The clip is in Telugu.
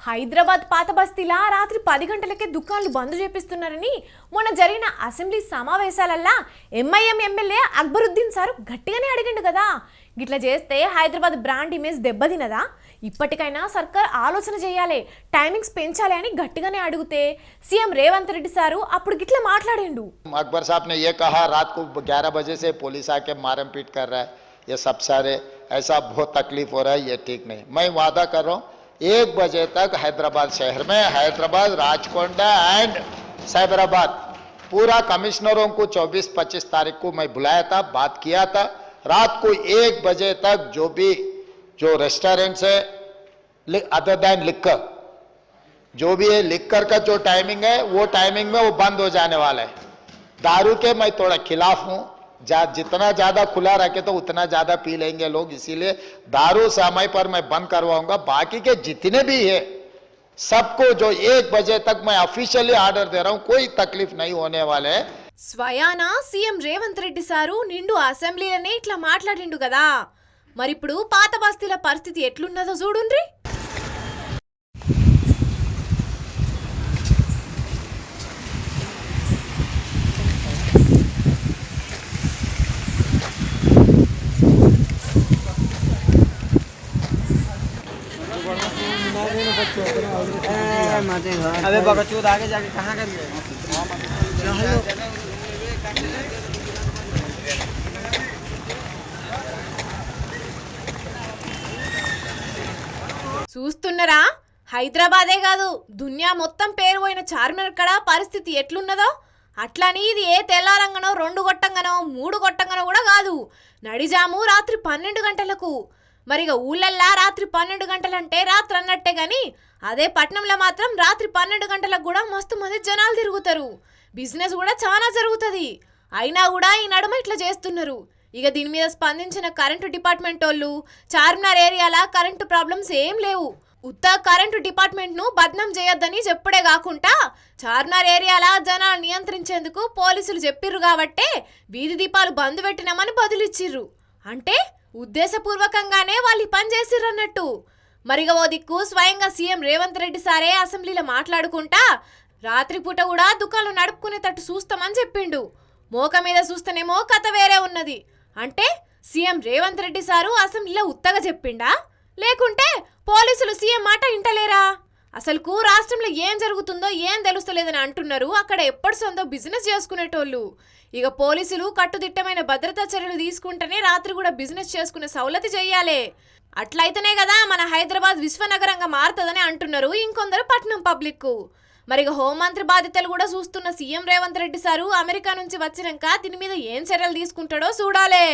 హైదరాబాద్ పాత బస్తీలా రాత్రి పది గంటలకే దుకాణాలు బంద్ చేపిస్తున్నారని మొన్న జరిగిన అసెంబ్లీ సమావేశాలల్లా ఎంఐఎం ఎమ్మెల్యే అక్బరుద్దీన్ సార్ గట్టిగానే అడిగిండు కదా గిట్లా చేస్తే హైదరాబాద్ బ్రాండ్ ఇమేజ్ దెబ్బతినదా ఇప్పటికైనా సర్కార్ ఆలోచన చేయాలి టైమింగ్స్ పెంచాలి అని గట్టిగానే అడిగితే సీఎం రేవంత్ రెడ్డి సారు అప్పుడు గిట్లా మాట్లాడిండు अकबर साहब ने ये कहा रात को 11 बजे से पुलिस आके मारम पीट कर रहा है ये सब सारे ऐसा बहुत तकलीफ हो रहा है ये ठीक नहीं मैं वादा कर रहा हूँ एक बजे तक हैदराबाद शहर में, हैदराबाद, राजकोंडा एंड साइबराबाद पूरा कमिश्नरों को 24-25 तारीख को मैं बुलाया था, बात किया था। रात को एक बजे तक जो भी, जो रेस्टोरेंट्स है अदर दैन लिक्कर जो भी है लिक्कर का जो टाइमिंग है, वो टाइमिंग में वो बंद हो जाने वाला है। दारू के मैं थोड़ा खिलाफ हूँ। जा जितना ज्यादा खुला रखे तो उतना ज्यादा पी लेंगे लोग इसीलिए दारू समय पर मैं बंद करवाऊंगा बाकी के जितने भी है सबको जो एक बजे तक मैं ऑफिशियली ऑर्डर दे रहा हूँ कोई तकलीफ नहीं होने वाले है స్వయాన సీఎం రేవంత్ రెడ్డి సారు నిండు అసెంబ్లీలోనే ఇట్లా మాట్లాడిండు కదా మరిప్పుడు పాత బస్తీల పరిస్థితి ఎట్లున్నదో చూడుండ్రి अबे बगचूद आगे जाके कहाँ कर गए చూస్తున్నారా హైదరాబాదే కాదు దునియా మొత్తం పేరు పోయిన చార్మినార్ కడ పరిస్థితి ఎట్లున్నదో అట్లని ఇది ఏ తెల్లారంగనో రెండు గొట్టంగనో మూడు గొట్టంగనో కూడా కాదు నడిజాము రాత్రి పన్నెండు గంటలకు మరిగ ఊళ్ళల్లా రాత్రి పన్నెండు గంటలంటే రాత్రి అన్నట్టే గాని అదే పట్నంలో మాత్రం రాత్రి పన్నెండు గంటలకు కూడా మస్తు మంది జనాలు తిరుగుతారు. బిజినెస్ కూడా చాలా జరుగుతుంది. అయినా కూడా ఈ నడుమ ఇట్లా చేస్తున్నారు. ఇక దీని మీద స్పందించిన కరెంటు డిపార్ట్మెంట్ వాళ్ళు చార్మినార్ ఏరియాల కరెంటు ప్రాబ్లమ్స్ ఏం లేవు. ఉత్త కరెంటు డిపార్ట్మెంట్ను బద్నం చేయొద్దని చెప్పుడే కాకుండా చార్మినార్ ఏరియాల జనాలు నియంత్రించేందుకు పోలీసులు చెప్పిర్రు కాబట్టే వీధి దీపాలు బంద్ పెట్టినామని బదులిచ్చిర్రు. అంటే ఉద్దేశపూర్వకంగానే వాళ్ళు ఈ పని చేసిర్రు అన్నట్టు మరిగ ఓ దిక్కు స్వయంగా సీఎం రేవంత్ రెడ్డి సారే అసెంబ్లీలో మాట్లాడుకుంటా రాత్రిపూట కూడా దుకాణం నడుపుకునేటట్టు చూస్తామని చెప్పిండు. మోక మీద చూస్తేనేమో కథ వేరే ఉన్నది. అంటే సీఎం రేవంత్ రెడ్డి సారు అసెంబ్లీలో ఉత్తగా చెప్పిండా? లేకుంటే పోలీసులు సీఎం మాట ఇంటలేరా? అసలుకు రాష్ట్రంలో ఏం జరుగుతుందో ఏం తెలుస్తలేదని అంటున్నారు. అక్కడ ఎప్పటి సొందో బిజినెస్ చేసుకునేటోళ్ళు. ఇక పోలీసులు కట్టుదిట్టమైన భద్రతా చర్యలు తీసుకుంటేనే రాత్రి కూడా బిజినెస్ చేసుకునే సౌలతి చెయ్యాలి అట్లయితేనే కదా మన హైదరాబాద్ విశ్వనగరంగా మారుతుందని అంటున్నారు ఇంకొందరు పట్నం పబ్లిక్ మరి ఇక హోంమంత్రి బాధ్యతలు కూడా చూస్తున్న CM Revanth Reddy sir America నుంచి వచ్చినాక దీని మీద ఏం చర్యలు తీసుకుంటాడో చూడాలే.